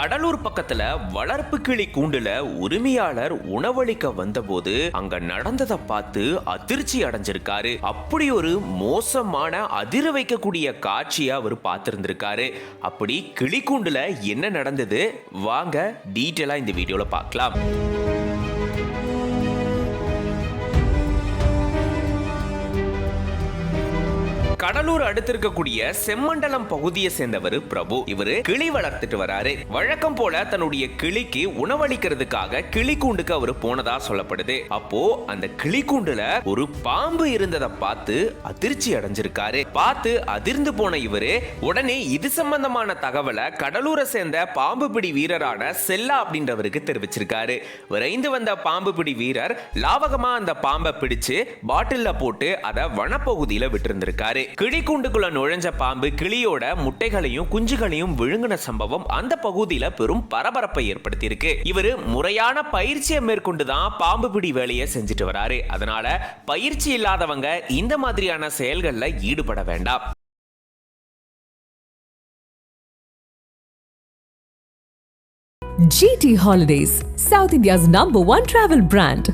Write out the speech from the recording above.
கடலூர் பக்கத்துல வளர்ப்பு கிளி கூண்டுல உரிமையாளர் உணவளிக்க வந்தபோது அங்க நடந்ததை பார்த்து அதிர்ச்சி அடைஞ்சிருக்காரு. அப்படி ஒரு மோசமான அதிர வைக்கக்கூடிய காட்சியை அவர் பார்த்திருந்திருக்காரு. அப்படி கிளி கூண்டுல என்ன நடந்தது? வாங்க டீட்டெயிலா இந்த வீடியோல பார்க்கலாம். கடலூர் அடுத்து இருக்கக்கூடிய செம்மண்டலம் பகுதியை சேர்ந்தவர் பிரபு. இவரு கிளி வளர்த்துட்டு வராரு. வழக்கம் போல தன்னுடைய கிளிக்கு உணவளிக்கிறதுக்காக கிளி கூண்டுக்கு அவர் போனதா சொல்லப்படுது. அப்போ அந்த கிளி கூண்டுல ஒரு பாம்பு இருந்ததை பார்த்து அதிர்ச்சி அடைஞ்சிருக்காரு. பார்த்து அதிர்ந்து போன இவரு உடனே இது சம்பந்தமான தகவலை கடலூரை சேர்ந்த பாம்பு பிடி வீரரான செல்லா அப்படின்றவருக்கு தெரிவிச்சிருக்காரு. விரைந்து வந்த பாம்பு பிடி வீரர் லாவகமா அந்த பாம்பை பிடிச்சு பாட்டில்ல போட்டு அதை வனப்பகுதியில விட்டிருந்திருக்காரு. கிளிக்கூண்டுக்குள்ள நுழைஞ்ச பாம்பு கிளியோட முட்டைகளையும் குஞ்சுகளையும் விழுங்கின சம்பவம் அந்த பகுதியில பெரும் பரபரப்பை ஏற்படுத்தியிருக்கு. இவரு முறையான பயிற்சியை மேற்கொண்டு தான் பாம்பு பிடி வேலையை செஞ்சுட்டு வராரு. அதனால பயிற்சி இல்லாதவங்க இந்த மாதிரியான செயல்கள்ல ஈடுபட வேண்டாம். GT Holidays, South India's number one travel brand.